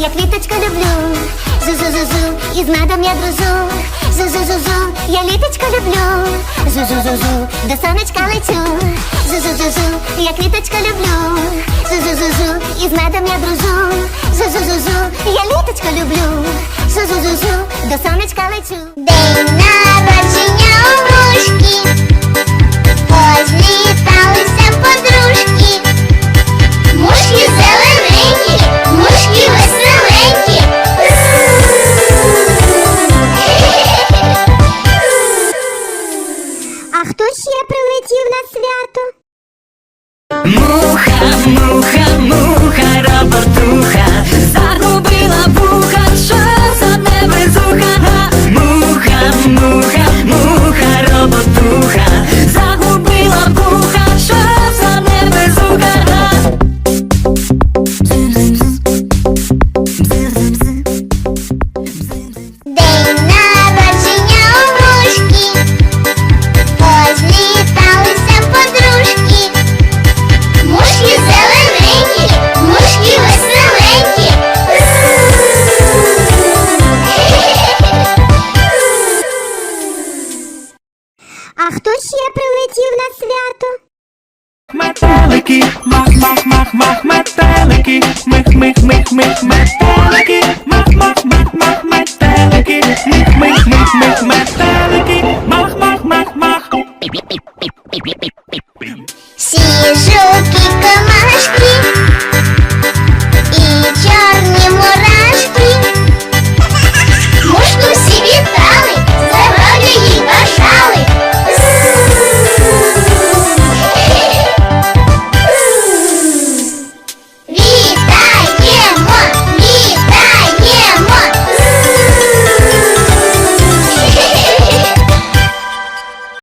я квіточку люблю. Зу-зу-зу-зу, із медом я дружу. Зу-зу-зу-зу, я літочку люблю. Зу-зу-зу-зу, до сонечка лечу. Зу-зу-зу-зу, я квіточку люблю. Зу-зу-зу-зу, із медом я дружу. Зу-зу-зу-зу, я літочку люблю. Зу-зу-зу-зу, до сонечка лечу. День А хто ще прилетів на свято? Метелики, мах, мах, мах, мах, метелики,